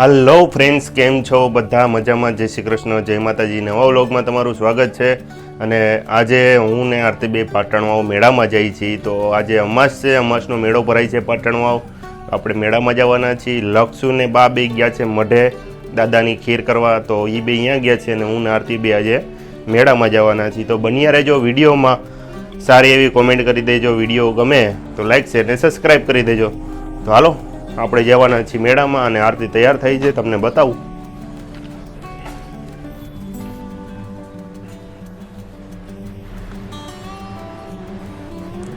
Hello friends કેમ છો? બધા મજામાં? જય શ્રી કૃષ્ણ, જય માતાજી. નવા વ્લોગમાં તમારું સ્વાગત છે. અને આજે હું ને આરતી બે પાટણવાવ મેળામાં જઈ છીએ. તો આજે અમાસ છે, અમાસનો મેળો ભરાય છે પાટણવાવ. આપણે મેળામાં જવાના છીએ. લક્ષુ ને બા બે ગયા છે મઢે. દાદાની ખીર કરવા, તો એ બે અહીંયા ગયા છે અને હું ને આરતી બે આજે મેળામાં જવાના છીએ. તો બન્યા રહેજો વિડીયોમાં. સારી એવી કોમેન્ટ કરી દેજો. વીડિયો ગમે તો લાઈક શેર ને સબસ્ક્રાઈબ કરી દેજો. તો હાલો. આપણે જવાના છીએ મેળામાં અને આરતી તૈયાર થઈ છે, તમને બતાવું.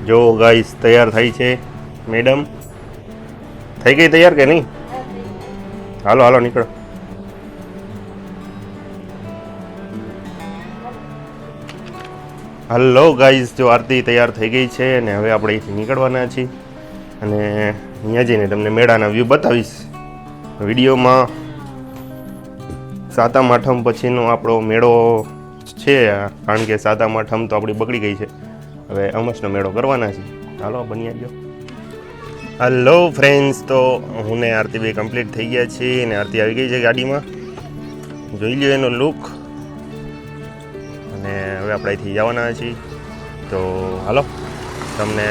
જો ગાઈસ તૈયાર થઈ છે, મેડમ. થઈ ગઈ તૈયાર કે નહીં? હાલો હાલો, નીકળો. હલો ગાઈસ, જો આરતી તૈયાર થઈ ગઈ છે અને હવે આપણે અહીંથી નીકળવાના છીએ. અને અહીંયા જઈને તમને મેળાના વ્યૂ બતાવીશ. વિડીયોમાં સાતમ આઠમ પછીનો આપણો મેળો છે, કારણ કે સાતમ આઠમ તો આપણી બગડી ગઈ છે. હવે અમસનો મેળો કરવાના છે. ચાલો બની ગયો હલો ફ્રેન્ડ્સ તો હું ને આરતી બે કમ્પ્લીટ થઈ ગયા છીએ અને આરતી આવી ગઈ છે ગાડીમાં. જોઈ લ્યો એનો લુક અને હવે આપણે અહીંથી જવાના છીએ. તો હાલો. તમને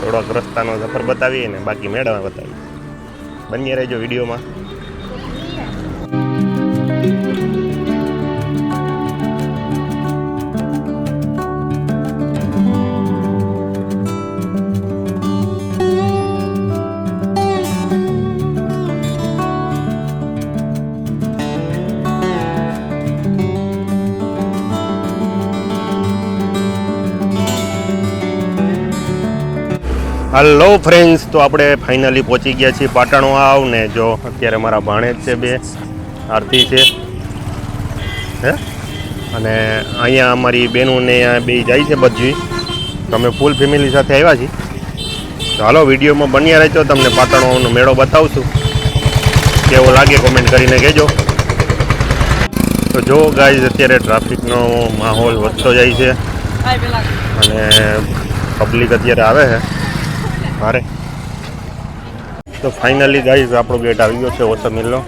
થોડોક રસ્તાનો સફર બતાવીએ ને બાકી મેળામાં બતાવીએ. બંને રહેજો વિડીયોમાં. હલો ફ્રેન્ડ્સ તો આપણે ફાઇનલી પહોંચી ગયા છીએ પાટણો આવ ને જો અત્યારે મારા ભાણેજ છે બે આરતી છે. હે? અને અહીંયા અમારી બહેનોને અહીંયા બે જાય છે બધી. તમે ફૂલ ફેમિલી સાથે આવ્યા છીએ. તો હાલો વિડીયોમાં બન્યા રહેજો. તમને પાટણોનો મેળો બતાવશું. કેવો લાગે કોમેન્ટ કરીને કહેજો. તો જો ગાય અત્યારે ટ્રાફિકનો માહોલ વધતો જાય છે. અને પબ્લિક અત્યારે આવે છે. મારે તો ફાઇનલી ગાઈઝ આપણો ગેટ આવી ગયો છે ઓસમ મિલનો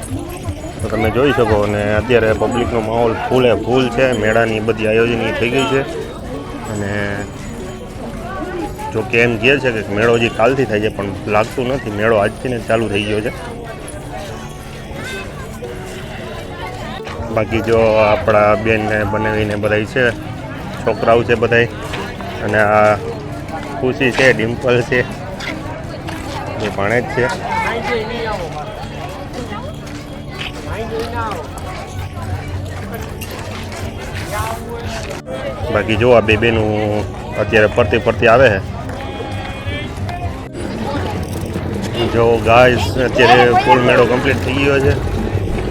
તો તમે જોઈ શકો અને અત્યારે પબ્લિકનો માહોલ ફૂલે ફૂલ છે. મેળાની બધી આયોજન થઈ ગઈ છે. અને જો કે એમ કહે છે કે મેળો હજી કાલથી થાય છે, પણ લાગતું નથી. મેળો આજથી ને ચાલુ થઈ ગયો છે. બાકી જો આપણા બેનને બનાવીને બધાય છે, છોકરાઓ છે બધાય. અને આ ખુશી છે, ડિમ્પલ છે. એ ભણે જ છે. બાકી જો આ બે બેનું અત્યારે ફરતી ફરતી આવે છે. જો ગાય અત્યારે ફૂલ મેળો કમ્પ્લીટ થઈ ગયો છે.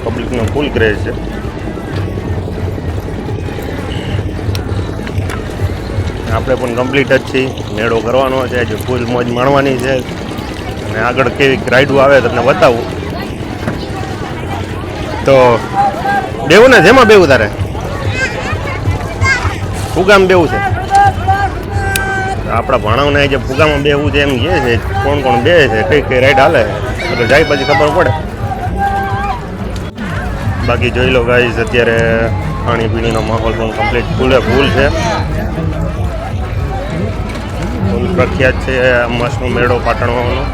પબ્લિકનો ફૂલ ક્રેઝ છે. આપણે પણ કમ્પ્લીટ જ છીએ. મેળો કરવાનો છે જે ફૂલ મોજ માણવાની છે. અને આગળ કેવી રાઈડો આવે તમને બતાવું. તો બેવું ને જેમાં બેવું તારે? ફુગામાં બેવું છે? આપણા ભણાવને જે ફુગામાં બેવું છે એમ કહે છે, કોણ કોણ બે છે, કઈ કઈ રાઈડ હાલે એટલે જાય પછી ખબર પડે. બાકી જોઈ લો ગાઈઝ અત્યારે ખાણીપીણીનો માહોલ પણ કમ્પ્લીટ ફૂલે ફૂલ છે. પ્રખ્યાત છે મસ્તનો મેળો પાટણવાનો.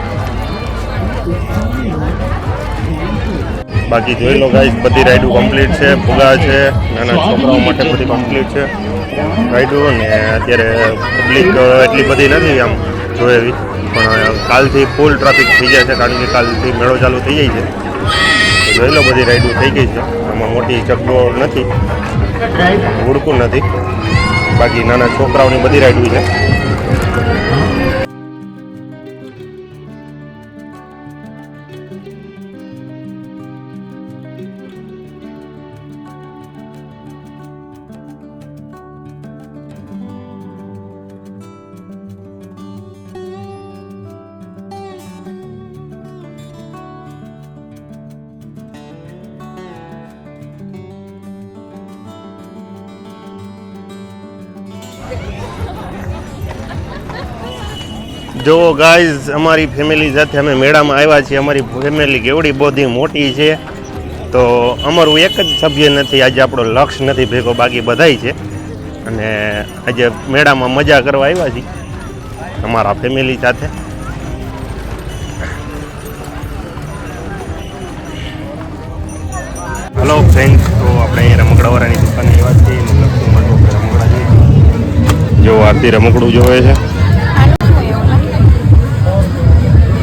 બાકી જોઈ લો ગાઈસ બધી રાઈડો કમ્પ્લીટ છે, ફુગા છે, નાના છોકરાઓ માટે બધી કમ્પ્લીટ છે. રાઈડો ને અત્યારે પબ્લિક એટલી બધી નથી આમ જોઈએ એવી. પણ કાલથી ફૂલ ટ્રાફિક થઈ જાય છે, કારણ કે કાલથી મેળો ચાલુ થઈ જાય છે. જોઈ લો બધી રાઈડો થઈ ગઈ છે. આમાં મોટી ચકડોળ નથી હુડકું નથી. બાકી નાના છોકરાઓની બધી રાઈડો છે. જો ગાઈઝ અમારી ફેમિલી સાથે અમે મેળામાં આવ્યા છીએ. અમારી ફેમિલી કેવડી બધી મોટી છે. તો અમારું એક જ સભ્ય નથી. આજે આપણો લક્ષ નથી ભેગો, બાકી બધાય છે. અને આજે મેળામાં મજા કરવા આવ્યા છીએ. અમારા ફેમિલી સાથે. હલો ફ્રેન્ડ તો આપણે રમકડાવાળાની જો આરતી રમકડું જોવે છે.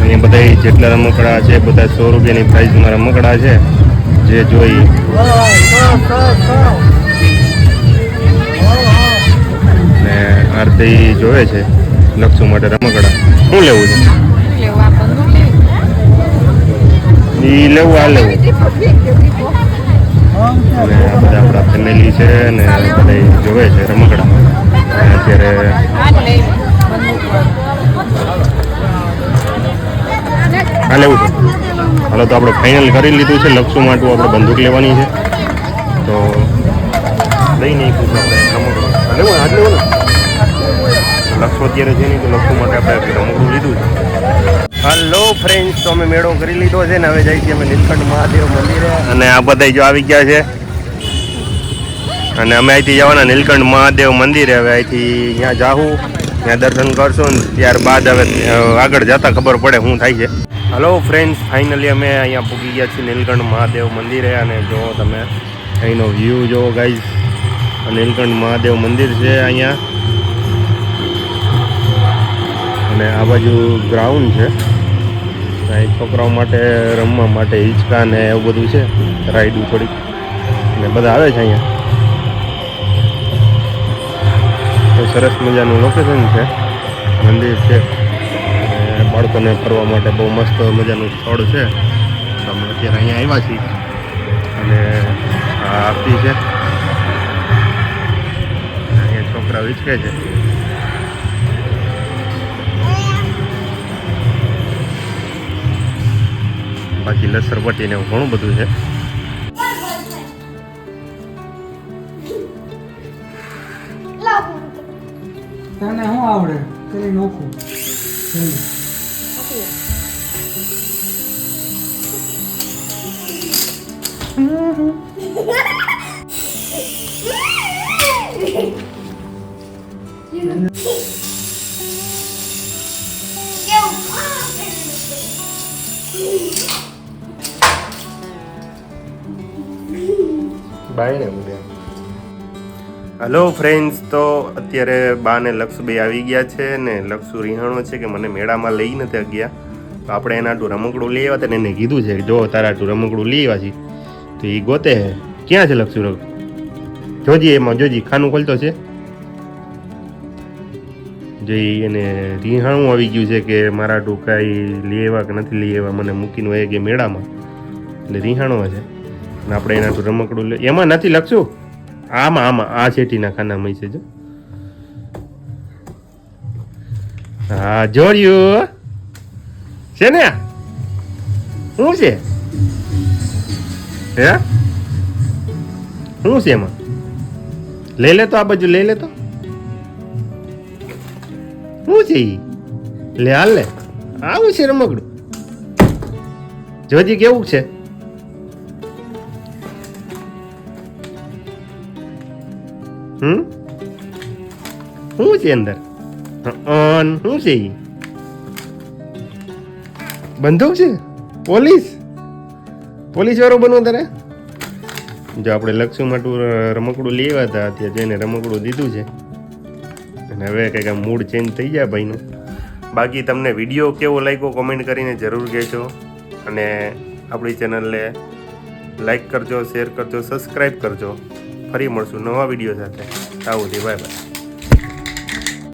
અહીંયા બધા જેટલા રમકડા છે, બધા સો રૂપિયાની પ્રાઇસમાં રમકડા છે. જે જોઈ. ને આરતી જોવે છે, લક્ષુ માટે રમકડા. શું લેવું છે? એ લેવું, આ લેવું. અને બધા આપણા ફેમિલી છે ને બધા જોવે છે રમકડા. અત્યારે આ લેવું છે. હાલો તો આપણે ફાઇનલ કરી લીધું છે. લક્ષુ માટે આપણે બંદૂક લેવાની છે. તો લઈ નહીં લેવું ને? લેવું ને. લક્ષો અત્યારે છે નહીં તો લક્ષુ માટે આપણે રમકડું લીધું છે. હલો ફ્રેન્ડ્સ તો અમે મેળો કરી લીધો છે ને હવે જઈએ છીએ અમે નીલકંઠ મહાદેવ મંદિરે. અને આ બધા જો આવી ગયા છે. અને અમે અહીંથી જવાના નીલકંઠ મહાદેવ મંદિરે. હવે અહીંથી ત્યાં જાહું, ત્યાં દર્શન કરશું ને ત્યારબાદ હવે આગળ જતા ખબર પડે શું થાય છે. હલો ફ્રેન્ડ્સ ફાઇનલી અમે અહીંયા પૂગી ગયા છીએ નીલકંઠ મહાદેવ મંદિરે અને જો તમે અહીંનો વ્યૂ જો ગાઈઝ નીલકંઠ મહાદેવ મંદિર છે અહીંયા. અને આ બાજુ ગ્રાઉન્ડ છે. અહીં છોકરાઓ માટે રમવા માટે હિંચકા ને એવું બધું છે. રાઈડું થોડીક. ને બધા આવે છે અહીંયા. સરસ મજાનું લોકેશન છે. મંદિર છે. બાળકોને ફરવા માટે બહુ મસ્ત મજાનું સ્થળ છે. અમે અત્યારે અહીંયા આવ્યા છીએ. અને આ આરતી છે. અહીંયા છોકરા વિચકે છે. બાકી લસરપટ્ટી ને ઘણું બધું છે. તને શું આવડે કરી નોખું જલ્દી. હલો ફ્રેન્ડ્સ તો અત્યારે બા ને લક્ષુભાઈ આવી ગયા છે ને લક્ષુ રિહાણો છે કે મને મેળામાં લઈ નથી ગયા. તો આપણે એના આટલું રમકડું લઈ આવ્યા હતા ને એને કીધું છે, જો તારા આટલું રમકડું લઈ આવ્યા છે, તો એ ગોતે ક્યાં છે લક્ષુ જોજી, એમાં જોજી, ખાનું ખોલતો છે. જોઈ એને રિહાણું આવી ગયું છે કે મારા ટું કાંઈ લઈ આવ્યા કે નથી લઈ આવ્યા, મને મૂકીને હોય કે મેળામાં. એટલે રિહાણો છે આપણે એના રમકડું લઈ એમાં નથી લખશું આમાં આમાં, આ શેટીના ખાનામાં છે જો. હા જોડ્યું છે ને શું છે? હે? શું છે એમાં? લઈ લે તો આ બાજુ, લઈ લે તો શું છે લે, હાલ લે. આવું છે રમકડું. જોજી, કેવું છે? હમ? શું છે અંદર? અન શું છે બંદૂક છે? પોલીસ? પોલીસ વાળો બનવું તારે? જો આપણે લક્ષુ માટું રમકડું લેવા હતા ત્યાં જઈને રમકડું દીધું છે. અને હવે કંઈક મૂડ ચેન્જ થઈ જાય ભાઈનું. બાકી તમને વીડિયો કેવો લાગ્યો કોમેન્ટ કરીને જરૂર કહેજો. અને આપણી ચેનલને લાઈક કરજો શેર કરજો સબસ્ક્રાઈબ કરજો. ફરી મળશું નવા વીડિયો સાથે. આવું બાય બાય.